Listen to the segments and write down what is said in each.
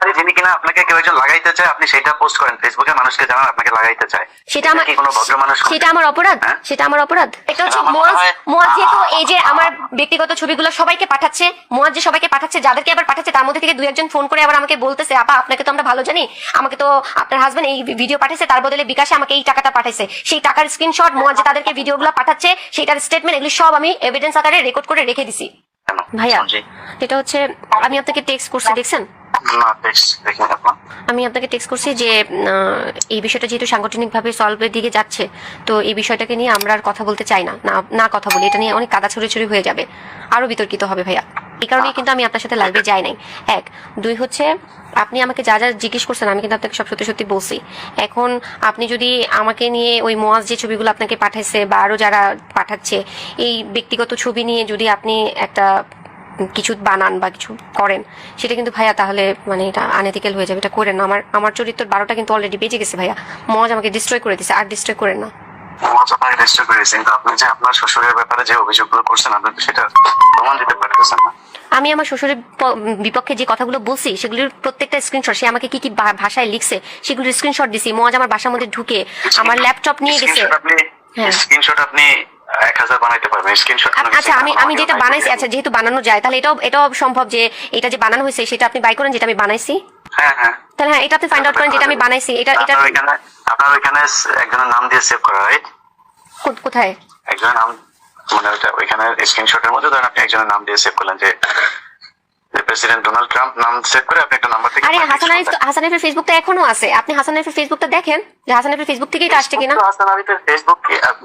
আরে যিনি কিনা আপনাকে কেউ একজন লাগাইতে চায় আপনি সেটা পোস্ট করেন ফেসবুকে মানুষকে জানান আপনাকে লাগাইতে চায়। সেটা আমার কোনো ভদ্র মানুষ সেটা আমার অপরাধ? হ্যাঁ? সেটা আমার অপরাধ? এটা হচ্ছে আমার মোয়াজ মোয়াজ যেহেতু এই যে আমার ব্যক্তিগত ছবিগুলো সবাইকে পাঠাচ্ছে মোয়াজ যে সবাইকে পাঠাচ্ছে যাদেরকে আবার পাঠাচ্ছে তার মধ্যে থেকে দুই একজন ফোন করে আবার আমাকে বলতেছে আপা আপনাকে তো আমরা ভালো জানি। আমাকে তো আপনার হাজবেন্ড এই ভিডিও পাঠাচ্ছে তার বদলে বিকাশে আমাকে এই টাকাটা পাঠাইছে। সেই টাকার স্ক্রিনশট মোয়াজ যে তাদেরকে ভিডিওগুলো পাঠাচ্ছে সেটার স্টেটমেন্ট এগুলো সব আমি এভিডেন্স আকারে রেকর্ড করে রেখে দিছি। ভাইয়া। এটা হচ্ছে আমি আপনাকে টেক্সট করছি দেখছেন? আমি আপনাকে টেক্সট করছি যে এই বিষয়টা যেহেতু সাংগঠনিকভাবে সলভের দিকে যাচ্ছে, তো এই বিষয়টাকে নিয়ে আমরা আর কথা বলতে চাই না। না- কথা বলি, এটা নিয়ে অনেক কাদা ছড়ি হয়ে যাবে। আরও বিতর্কিত হবে ভাইয়া। এই কারণেই কিন্তু আমি আপনার সাথে লাইভে যাই নাই। এক, দুই হচ্ছে, আপনি আমাকে যা যা জিজ্ঞেস করছেন, আমি কিন্তু আপনাকে সব সত্যি সত্যি বলছি। এখন আপনি যদি আমাকে নিয়ে ওই মোয়াজ যে ছবিগুলো আপনাকে পাঠাইছে বা আরও যারা পাঠাচ্ছে, এই ব্যক্তিগত ছবি নিয়ে যদি আপনি একটা কিছু বানান বা কিছু করেন সেটা কিন্তু ভাইয়া তাহলে মানে এটা আনএথিক্যাল হয়ে যাবে এটা করেন না। আমার আমার চরিত্র বারোটা কিন্তু অলরেডি বেঁচে গেছে ভাইয়া। মজ আমাকে ডিস্ট্রয় করে দিছে আর ডিস্ট্রয় করেন না। মজ আপনাকে রেজিস্টার করেছে কিন্তু আপনি যে আপনার শ্বশুরের ব্যাপারে যে অভিযোগগুলো করছেন আপনি তো সেটা প্রমাণ দিতে পারতেছেন না। আমি আমার শ্বশুরের বিপক্ষে যে কথাগুলো বলছি সেগুলির প্রত্যেকটা স্ক্রিনশট সে আমাকে কি কি ভাষায় লিখছে সেগুলির স্ক্রিনশট দিছি। মজ আমার বাসার মধ্যে ঢুকে আমার ল্যাপটপ নিয়ে গেছে। স্ক্রিনশট আপনি হ্যাঁ। স্ক্রিনশট আপনি আচ্ছা আমি আমি যেটা বানাইছি আচ্ছা যেহেতু বানানো যায় তাহলে এটাও এটাও সম্ভব যে এটা যে বানানো হয়েছে সেটা আপনি বাই করেন যেটা আমি বানাইছি? হ্যাঁ হ্যাঁ। তাহলে হ্যাঁ এটা আপনি ফাইন্ড আউট করেন যেটা আমি বানাইছি এটা এটা আপনার একজনের নাম দিয়ে সেভ করা রাইট কোথায়? একজনের নাম মানে ওইটা ওইখানে স্ক্রিনশটের মধ্যে ধরেন আপনি একজনের নাম দিয়ে সেভ করলেন যে প্রেসিডেন্ট ডোনাল্ড ট্রাম্প নাম সেভ করে আপনি একটা নাম্বার থেকে আরে হাসান আরিফ হাসান আরিফের ফেসবুকটা এখনও আছে। আপনি হাসান আরিফের ফেসবুকটা দেখেন? যে হাসান আরিফের ফেসবুক থেকেই আসছে কিনা? হাসান আরিফের ফেসবুক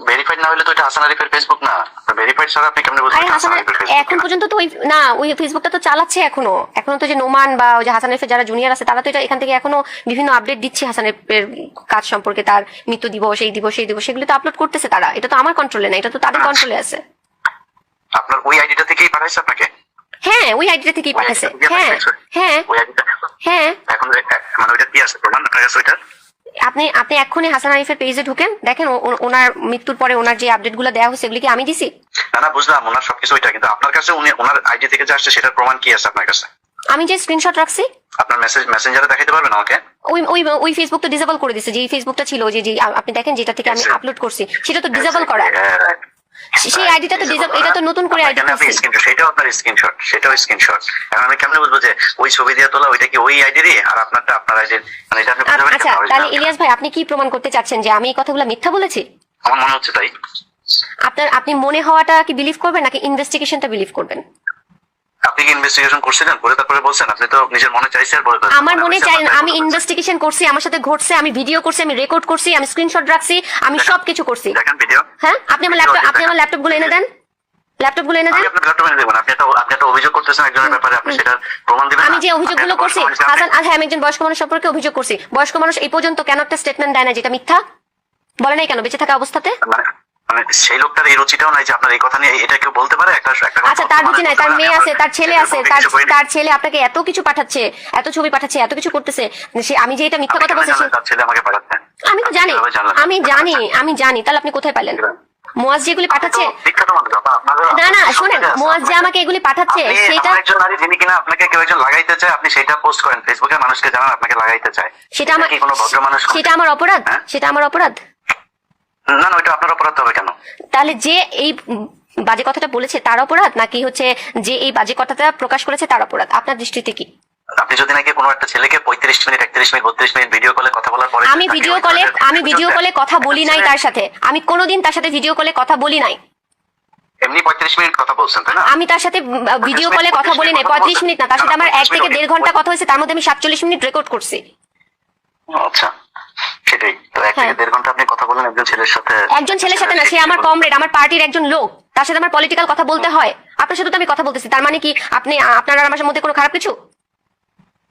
ভেরিফাইড না হলে তো এটা হাসান আরিফের ফেসবুক না। ভেরিফাইড ছাড়া আপনি কেমনে বুঝবেন হাসান আরিফের এখন পর্যন্ত তো ওই না ওই ফেসবুকটা তো চালাচ্ছে এখনও। এখনও তো যে নোমান বা ওই যে হাসান আরিফের যারা জুনিয়র আছে তারা তো এটা এখান থেকে এখনও বিভিন্ন আপডেট দিচ্ছে হাসান আরিফের কাজ সম্পর্কে তার মৃত্যু দিবস এই দিবস এই দিবস সেগুলো তো আপলোড করতেছে তারা। এটা তো আমার কন্ট্রোলে না এটা তো তাদের কন্ট্রোলে আছে। আপনার ওই আইডিটা থেকেই পাঠাইছে আপনাকে? হ্যাঁ ওই আইডিটা থেকেই ওই পাঠাচ্ছে। হ্যাঁ হ্যাঁ হ্যাঁ। এখন মানে ওইটা কি আছে? প্রমাণ আপনার কাছে ওইটা? আপনি আপনি এক্ষুনি হাসান আরিফের পেজে ঢুকেন দেখেন ওনার মৃত্যুর পরে ওনার যে আপডেটগুলো দেওয়া হয়েছে এগুলি কি আমি দিছি? না না বুঝলাম ওনার সবকিছু ওইটা কিন্তু আপনার কাছে উনি ওনার আইডি থেকে যে আসছে সেটার প্রমাণ কি আছে আপনার কাছে? আমি যে স্ক্রিনশট রাখছি। আপনার মেসেজ মেসেঞ্জারে দেখাইতে পারবেন আমাকে? ওই ওই ওই ফেসবুক তো ডিসেবল করে দিছে যে ফেসবুকটা ছিল যে যে আপনি দেখেন যেটা থেকে আমি। আপলোড করছি সেটা তো ডিসেবল করা. সেই আইডিটা তো ডিজাইন এটা তো নতুন করে আইডি না স্ক্রিন করছি স্ক্রিনশট সেটাও আপনার স্ক্রিনশট সেটাও স্ক্রিনশট এখন আমি কেমনে বুঝব যে ওই ছবি দিয়ে তোলা ওইটা কি ওই আইডি দিয়ে? আর আপনারটা আপনার আইডির মানে এটা আপনি বুঝতে আচ্ছা তাহলে ইলিয়াস ভাই আপনি কি প্রমাণ করতে চাচ্ছেন যে আমি এই কথাগুলো মিথ্যা বলেছি? আমার মনে হচ্ছে তাই। আপনার আপনি মনে হওয়াটা কি বিলিভ করবেন নাকি ইনভেস্টিগেশনটা বিলিভ করবেন? আপনি কি ইনভেস্টিগেশন করছিলেন করে তারপরে বলছেন আপনি তো নিজের মনে চাইছে আর বলে আমার মনে চাই আমি মনে। ইনভেস্টিগেশন করছি আমার সাথে ঘটছে আমি ভিডিও করছি আমি রেকর্ড করছি আমি স্ক্রিনশট রাখছি আমি সবকিছু করছি। দেখেন ভিডিও হ্যাঁ? আপনি আমার ল্যাপটপ আপনি আমার ল্যাপটপগুলো এনে দেন। ল্যাপটপগুলো এনে দেন। ল্যাপটপ এনে দেবেন আপনি একটা আপনি একটা অভিযোগ করতেছেন একজনের ব্যাপারে আপনি সেটার প্রমাণ দিবেন আমি যে অভিযোগগুলো করছি হাসান আর হ্যাঁ আমি একজন বয়স্ক মানুষ সম্পর্কে অভিযোগ করছি। বয়স্ক মানুষ এই পর্যন্ত কেন একটা স্টেটমেন্ট দেয় না যেটা মিথ্যা? বলে নাই কেন? বেঁচে থাকা অবস্থাতে? মানে সেই লোকটার এই রুচিটাও নাই যে আপনার এই কথা নিয়ে এটা কেউ বলতে পারে? একটা একটা আচ্ছা তার রুচি নাই তার মেয়ে আছে তার ছেলে আছে তার তার ছেলে আপনাকে এত কিছু পাঠাচ্ছে এত ছবি পাঠাচ্ছে এত কিছু করতেছে সে আমি যে এটা মিথ্যা কথা বলছি তার ছেলে আমাকে পাঠাচ্ছে? আমি তো জানি আমি জানি আমি জানি তাহলে আপনি কোথায় পাইলেন মোয়াজ যেগুলি পাঠাচ্ছে না না শোনেন মোয়াজ যে আমাকে এগুলি পাঠাচ্ছে সেটা একজন নারী যিনি কিনা আপনাকে কেউ একজন লাগাইতে চায় আপনি সেটা পোস্ট করেন ফেসবুকে মানুষকে জানান আপনাকে লাগাইতে চায়। সেটা আমার কোনো মানুষ সেটা আমার অপরাধ হ্যাঁ? সেটা আমার অপরাধ। না না ওইটা আপনার অপরাধ হবে কেন? তাহলে যে এই বাজে কথাটা বলেছে তার অপরাধ নাকি হচ্ছে যে এই বাজে কথাটা প্রকাশ করেছে তার অপরাধ আপনার দৃষ্টিতে কি? আপনি যদি নাকি কোনো একটা ছেলেকে পঁয়ত্রিশ মিনিট একত্রিশ মিনিট বত্রিশ মিনিট ভিডিও কলে কথা বলার পরে আমি ভিডিও কলে আমি ভিডিও কলে কথা বলি নাই তার সাথে। আমি কোনোদিন তার সাথে ভিডিও কলে কথা বলি নাই। এমনি পঁয়ত্রিশ মিনিট কথা বলছেন তাই না? আমি তার সাথে ভিডিও কলে কথা বলি নাই। পঁয়ত্রিশ মিনিট না তার সাথে আমার এক থেকে দেড় ঘণ্টা কথা হয়েছে তার মধ্যে আমি সাতচল্লিশ মিনিট রেকর্ড করছি। আচ্ছা সেটাই। তো এক থেকে হ্যাঁ। দেড় ঘণ্টা আপনি কথা বলেন একজন ছেলের সাথে একজন ছেলের সাথে না সে আমার কমরেড আমার পার্টির একজন লোক। তার সাথে আমার পলিটিক্যাল কথা বলতে হয়। আপনার সাথে তো আমি কথা বলতেছি। তার মানে কি আপনি আপনার আর আমার মধ্যে কোনো খারাপ কিছু?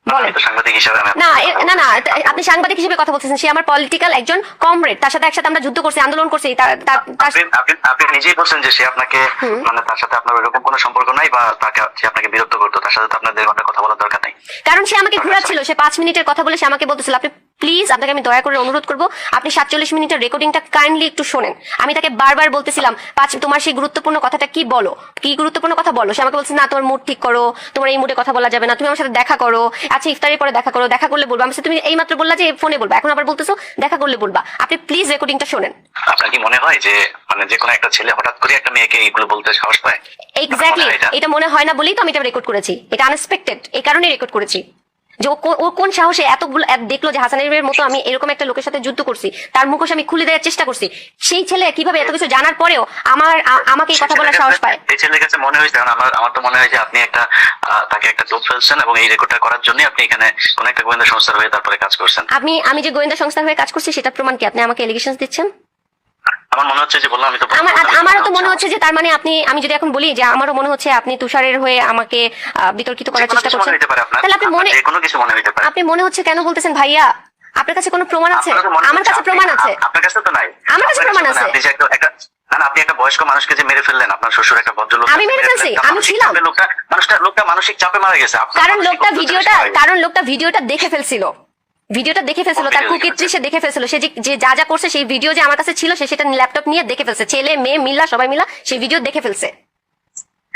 বলেন আমি তো সাংবাদিক না না না আপনি সাংবাদিক হিসেবে কথা বলতেছেন। সে আমার পলিটিক্যাল একজন কমরেড তার সাথে একসাথে আমরা যুদ্ধ করছি আন্দোলন করছি। আপনি নিজেই বলছেন যে সে আপনাকে মানে তার সাথে আপনার ওইরকম কোনো সম্পর্ক নাই বা তাকে সে আপনাকে বিরক্ত করতো। তার সাথে আপনার দেড় ঘণ্টা কথা বলার দরকার নাই। কারণ সে আমাকে ঘুরাচ্ছিল। সে পাঁচ মিনিটের কথা বলে সে আমাকে বলতেছিল আপনি প্লিজ আপনাকে আমি দয়া করে অনুরোধ করব আপনি সাতচল্লিশ মিনিটের রেকর্ডিংটা কাইন্ডলি একটু শোনেন। আমি তাকে বারবার বলতেছিলাম পাঁচ তোমার সেই গুরুত্বপূর্ণ কথাটা কি বলো? কি গুরুত্বপূর্ণ কথা বলো? সে আমাকে বলছে না তোমার মুড ঠিক করো তোমার এই মুডে কথা বলা যাবে না তুমি আমার সাথে দেখা করো আচ্ছা ইফতারের পরে দেখা করো দেখা করলে বলব। আমি তুমি এই মাত্র বললা যে ফোনে বলবা এখন আবার বলতেছো দেখা করলে বলবা। আপনি প্লিজ রেকর্ডিংটা শোনেন। আপনার কি মনে হয় যে মানে যে কোনো একটা ছেলে হঠাৎ করে একটা মেয়েকে এইগুলো বলতে সাহস পায়? এক্স্যাক্টলি এটা? এটা মনে হয় না বলেই তো আমি এটা রেকর্ড করেছি। এটা আনএক্সপেক্টেড এই কারণেই রেকর্ড করেছি। যে ও কোন সাহসে এতগুলো দেখল যে হাসানের মতো আমি এরকম একটা লোকের সাথে যুদ্ধ করছি। তার মুখোশ আমি খুলে দেওয়ার চেষ্টা করছি। সেই ছেলে কীভাবে এত কিছু জানার পরেও আমার আমাকে এই কথা বলার সাহস পায়? এই ছেলের কাছে মনে হয়েছে আমার আমার তো মনে হয় যে আপনি একটা তাকে একটা দোষ ফেলছেন এবং এই রেকর্ডটা করার জন্য আপনি এখানে কোন একটা গোয়েন্দা সংস্থার হয়ে তারপরে কাজ করছেন। আপনি আমি যে গোয়েন্দা সংস্থার হয়ে কাজ করছি সেটা প্রমাণ কি? আপনি আমাকে এলিগেশন দিচ্ছেন? আমার মনে হচ্ছে যে বললাম আমি তো আমার আমারও তো মনে হচ্ছে যে তার মানে আপনি আমি যদি এখন বলি যে আমারও মনে হচ্ছে আপনি তুষারের হয়ে আমাকে বিতর্কিত করার চেষ্টা করছেন। হতে পারে আপনার। তাহলে আপনি মনে কোনো কিছু মনে হতে পারে। আপনি মনে হচ্ছে কেন বলতেছেন ভাইয়া? আপনার কাছে কোনো প্রমাণ আছে? আপনার তো মনে আমার কাছে প্রমাণ আছে। আপনার কাছে তো নাই। আমার কাছে প্রমাণ আছে। আপনি একটা একটা না না, আপনি একটা বয়স্ক মানুষকে যে মেরে ফেললেন আপনার শ্বশুর একটা ভদ্রলোক আমি মেরে ফেলছি, আমি ছিলাম। লোকটা মানুষটা লোকটা মানসিক চাপে মারা গেছে। কারণ লোকটা ভিডিওটা। কারণ লোকটা ভিডিওটা দেখে ফেলছিল। ভিডিওটা দেখে ফেলছিল তার কুকীর্তি সে দেখে ফেলছিল। সে যে- যে যা করছে সেই ভিডিও যে আমার কাছে ছিল সে সেটা ল্যাপটপ নিয়ে দেখে ফেলছে। ছেলে মেয়ে মিলা সবাই মিলা সেই ভিডিও দেখে ফেলছে।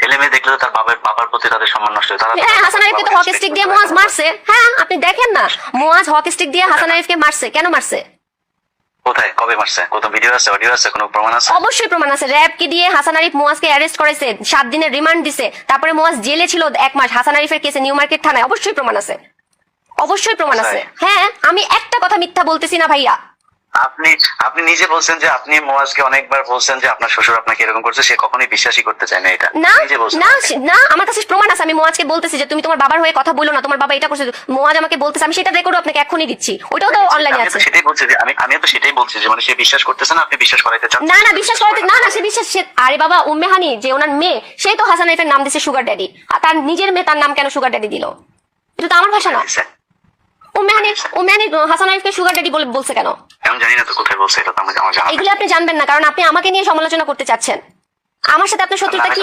ছেলে মেয়ে দেখলে তার বাবার বাবার প্রতি তাদের সম্মান নষ্ট হয়। হ্যাঁ হাসান আরিফকে তো হকি স্টিক দিয়ে মোয়াজ মারছে। হ্যাঁ আপনি দেখেন না। মোয়াজ হকি স্টিক দিয়ে হাসান আরিফকে মারছে। কেন মারছে? কোথায়? কবে মারছে? কত ভিডিও আছে অডিও আছে কোনো প্রমাণ আছে? অবশ্যই প্রমাণ আছে। দিয়ে হাসান আরিফ মোয়াজকে অ্যারেস্ট করেছে সাত দিনের রিমান্ড দিছে। তারপরে মোয়াজ জেলে ছিল এক মাস। হাসান আরিফের কেসে নিউ মার্কেট থানায় অবশ্যই প্রমাণ আছে। অবশ্যই প্রমাণ আছে। হ্যাঁ আমি একটা কথা মিথ্যা বলতেছি না ভাইয়া। আপনি আপনি নিজে বলছেন যে আপনি মোয়াজকে অনেকবার বলছেন যে আপনার শ্বশুর আপনাকে এরকম করছে সে কখনোই বিশ্বাসই করতে চায় না এটা। না না না আমার কাছে প্রমাণ আছে আমি মোয়াজকে বলতেছি যে তুমি তোমার বাবার হয়ে কথা বলো না তোমার বাবা এটা করছে মোয়াজ আমাকে বলতেছে আমি সেটা রেকর্ড আপনাকে এখনই দিচ্ছি। ওটাও তো অনলাইনে আছে। সেটাই বলছি যে আমি আমি তো সেটাই বলছি যে মানে সে বিশ্বাস করতেছে না আপনি বিশ্বাস করাইতে চান। না না বিশ্বাস করাতে না না সে বিশ্বাস সে- আরে বাবা উম্মেহানি যে ওনার মেয়ে সেই তো হাসান আরিফের নাম দিছে সুগার ড্যাডি আর তার নিজের মেয়ে তার নাম কেন সুগার ড্যাডি দিল? এটা তো আমার ভাষা না। উম্মেহানি উম্মেহানি হাসান আরিফকে সুগার ড্যাডি বলে বলছে কেন? আমি জানি না তো কোথায় বলছে এটা তো আমাকে আমার জানা এগুলো আপনি জানবেন না কারণ আপনি আমাকে নিয়ে সমালোচনা করতে চাচ্ছেন। আমার সাথে আপনার শত্রুতা কি?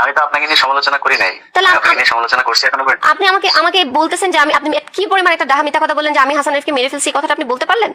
আমি তো আপনাকে নিয়ে সমালোচনা করি নাই। তাহলে আমি আপনাকে নিয়ে সমালোচনা করছি এখনও। আপনি আমাকে আমাকে বলতেছেন যে আমি আপনি কি পরিমাণ একটা ডাহা মিথ্যা কথা বললেন যে আমি হাসান আরিফকে মেরে ফেলছি কথাটা আপনি বলতে পারলেন?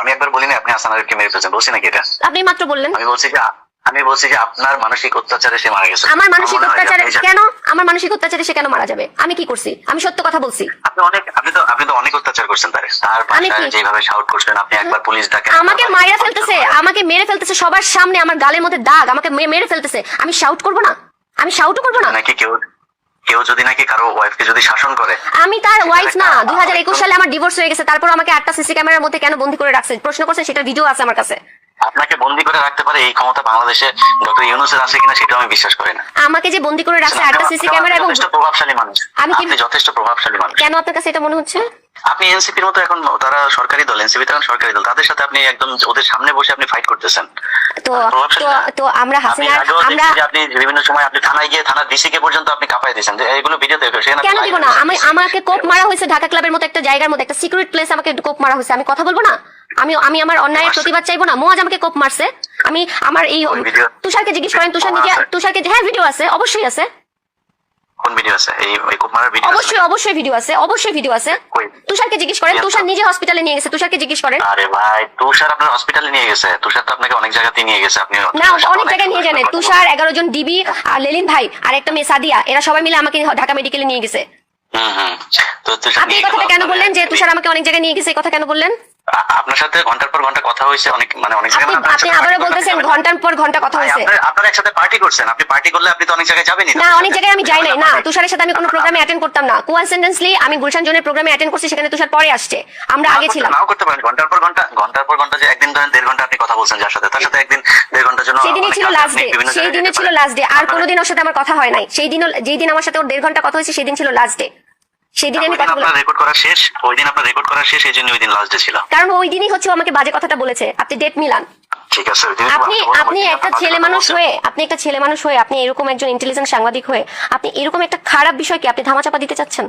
আমি একবার বলি না আপনি হাসান আরিফকে মেরে ফেলছেন বলছি নাকি এটা? আপনি মাত্র বললেন। আমি বলছি যে আমি বলছি যে আপনার মানসিক অত্যাচারে সে মারা গেছে। আমার মানসিক অত্যাচারে কেন? আমার মানসিক অত্যাচারে সে কেন মারা যাবে? আমি কি করছি? আমি সত্য কথা বলছি। আপনি অনেক আপনি তো আপনি তো অনেক অত্যাচার করছেন তারে। তার আমি যেভাবে শাউট করছেন আপনি একবার পুলিশ ডাকেন আমাকে মাইরা ফেলতেছে। আমাকে মেরে ফেলতেছে সবার সামনে আমার গালের মধ্যে দাগ। আমাকে মেরে ফেলতেছে। আমি শাউট করব না? আমি শাউটও করব না? নাকি কেউ কেউ যদি নাকি কারও ওয়াইফকে যদি শাসন করে? আমি তার ওয়াইফ না। একটা- দুই হাজার একুশ সালে আমার ডিভোর্স হয়ে গেছে। তারপর আমাকে আটটা সিসি ক্যামেরার মধ্যে কেন বন্দি করে রাখছে প্রশ্ন করছেন সেটা ভিডিও আছে আমার কাছে। আপনাকে বন্দি করে রাখতে পারে এই ক্ষমতা বাংলাদেশে ডক্টর ইউনুসের আছে কিনা সেটাও আমি বিশ্বাস করি না। আমাকে যে বন্দি করে রাখছে আটটা সিসি ক্যামেরা এবং যথেষ্ট প্রভাবশালী মানুষ। আমি কি- যথেষ্ট প্রভাবশালী মানুষ। কেন আপনার কাছে এটা মনে হচ্ছে? আপনি এনসিপির মতো এখন তারা সরকারি দল এনসিপি তো সরকারি দল তাদের সাথে আপনি একদম ওদের সামনে বসে আপনি ফাইট করতেছেন। তো তো আমরা হাসিনার আমরা আপনি বিভিন্ন সময় আপনি থানায় গিয়ে থানার ডিসি কে পর্যন্ত আপনি কাঁপাই দিয়েছেন। যে এগুলো ভিডিওতে সেখানে কেন দিব না? আমি আমাকে কোপ মারা হয়েছে ঢাকা ক্লাবের মতো একটা জায়গার মধ্যে একটা সিকিউরিট প্লেস আমাকে কোপ মারা হয়েছে। আমি কথা বলব না? আমি আমি আমার অন্যায়ের প্রতিবাদ চাইব না। মোয়াজ আমাকে কোপ মারছে। আমি আমার এই তুষারকে জিজ্ঞেস করেন তুষার নিজে? তুষারকে হ্যাঁ ভিডিও আছে অবশ্যই আছে। কোন ভিডিও আছে? এই এই কুমারের ভিডিও অবশ্যই অবশ্যই ভিডিও আছে অবশ্যই ভিডিও আছে? তুষারকে জিজ্ঞেস করেন তুষার নিজে হসপিটালে নিয়ে গেছে তুষারকে জিজ্ঞেস করেন। আরে ভাই তুষার আপনার হসপিটালে নিয়ে গেছে। তুষার তো আপনাকে অনেক জায়গাতে নিয়ে গেছে আপনি না অনেক জায়গায় নিয়ে জানে কথা বলছেন। তুষার এগারো জন ডিবি আর লেলিন ভাই আর একটা মেয়ে সাদিয়া এরা সবাই মিলে আমাকে ঢাকা মেডিকেলে নিয়ে গেছে। আপনি এই কথাটা কেন বললেন যে তুষার আমাকে অনেক জায়গায় নিয়ে গেছে এই কথা কেন বললেন? আপনার সাথে ঘণ্টার পর ঘণ্টা কথা হয়েছে অনেক মানে অনেক জায়গায় আপনি আপনি সাথে আবারও বলতেছেন ঘণ্টার পর ঘণ্টা কথা হয়েছে। আপনার- আপনারা একসাথে পার্টি করছেন আপনি পার্টি করলে আপনি তো অনেক জায়গায় যাবেনই না। অনেক জায়গায় আমি যাই নাই। না তুষারের সাথে আমি কোনো প্রোগ্রামে অ্যাটেন্ড করতাম না। কোয়ান্সেন্ডেন্সলি আমি গুলশান জোনের প্রোগ্রামে অ্যাটেন্ড করছি সেখানে তুষার পরে আসছে। আমরা আগে ছিলাম। নাও করতে পারেন। ঘণ্টার পর ঘণ্টা ঘণ্টার পর ঘণ্টা যে একদিন ধরেন দেড় ঘণ্টা আপনি কথা বলছেন যার সাথে তার সাথে একদিন দেড় ঘণ্টার জন্য সেই দিনই ছিল লাস্ট ডে সেই জায়গায় দিনে ছিল লাস্ট ডে আর কোনোদিন ওর সাথে আমার কথা হয় নাই। সেই দিনও যেই দিন আমার সাথে ওর দেড় ঘণ্টা কথা হয়েছে সেই দিন ছিল লাস্ট ডে সেই আমি কথা বলে রেকর্ড করা শেষ ওই দিন আপনার রেকর্ড করা শেষ এই জন্য ওই দিন লাস্ট ডে ছিল। কারণ ওই দিনই হচ্ছে আমাকে বাজে কথাটা বলেছে আপনি ডেট মিলান ঠিক আছে ওই দিনই তো আপনি আপনি বলুন, আপনি ওই দিন একটা ছেলে মানুষ হয়ে আপনি একটা ছেলে মানুষ হয়ে আপনি এরকম একজন ইন্টেলিজেন্ট সাংবাদিক হয়ে আপনি এরকম একটা খারাপ বিষয়কে আপনি ধামাচাপা দিতে চাচ্ছেন?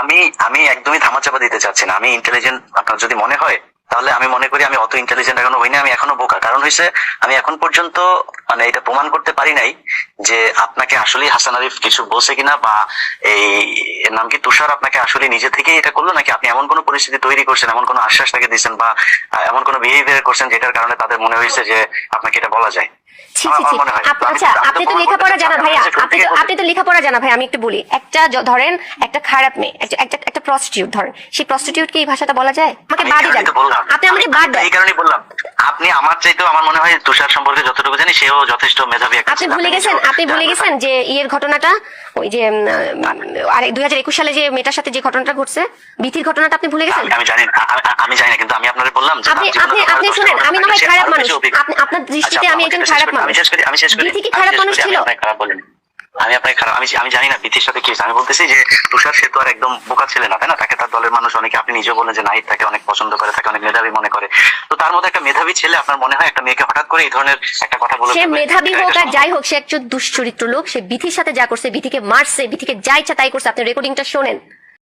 আমি আমি একদমই ধামাচাপা দিতে চাচ্ছি না। আমি ইন্টেলিজেন্ট আপনার যদি মনে হয় তাহলে আমি মনে করি আমি অত ইন্টেলিজেন্ট এখনও হইনি আমি এখনও বোকা। কারণ হয়েছে আমি এখন পর্যন্ত মানে এটা প্রমাণ করতে পারি নাই যে আপনাকে আসলে হাসান আরিফ কিছু বলছে কিনা বা এই নাম কি তুষার আপনাকে আসলে নিজে থেকেই এটা করল নাকি আপনি এমন কোনো পরিস্থিতি তৈরি করছেন, এমন কোনো আশ্বাস তাকে দিচ্ছেন বা এমন কোনো বিহেভিয়ার করছেন যেটার কারণে তাদের মনে হয়েছে যে আপনাকে এটা বলা যায়? আচ্ছা আপনি তো লেখাপড়া জানা ভাইয়া আপনি। আপনি তো লেখাপড়া জানা ভাই আমি একটু বলি। একটা ধরেন একটা খারাপ মেয়ে একটা একটা প্রস্টিটিউট ধরেন। সেই প্রস্টিটিউটকে এই ভাষাটা বলা যায়? আমাকে বাদই দেন। আপনি আমাকে বাদ দেন। এই কারণে বললাম। আপনি আমার চাইতেও আমার মনে হয় তুষার সম্পর্কে যতটুকু জানি সেও যথেষ্ট মেধাবী আপনি ভুলে গেছেন? আপনি ভুলে গেছেন যে ইয়ের ঘটনাটা? ওই যে উম, আরে দুই হাজার একুশ সালে যে মেয়েটার সাথে যে ঘটনাটা ঘটছে ভীতির ঘটনাটা আপনি ভুলে গেছেন? আমি- জানি আমি জানি না কিন্তু আমি আপনাকে বললাম আপনি আপনি আপনি শুনেন আমি না হয় খারাপ মানুষ। আপনার দৃষ্টিতে আচ্ছা, আমি একজন খারাপ মানুষ আমি শেষ করি আমি শেষ করি বিথি কি খারাপ মানুষ ছিল? আমি আপনাকে খারাপ আমি আমি জানি না বিথির সাথে কি আমি বলতেছি যে তুষার সে তো আর একদম বোকা ছেলে না তাই না? তাকে তার দলের মানুষ অনেকে আপনি নিজে বলেন যে নাহিদ তাকে অনেক পছন্দ করে তাকে অনেক মেধাবী মনে করে। তো তার মধ্যে একটা মেধাবী ছেলে আপনার মনে হয়? একটা মেয়েকে হঠাৎ করে এই ধরনের একটা কথা বলে সে মেধাবী হোক আর যাই হোক সে একজন দুশ্চরিত্র লোক। সে বিথির সাথে যা করছে বিথিকে মারছে বিথিকে যা ইচ্ছা তাই করছে। আপনি রেকর্ডিংটা শোনেন।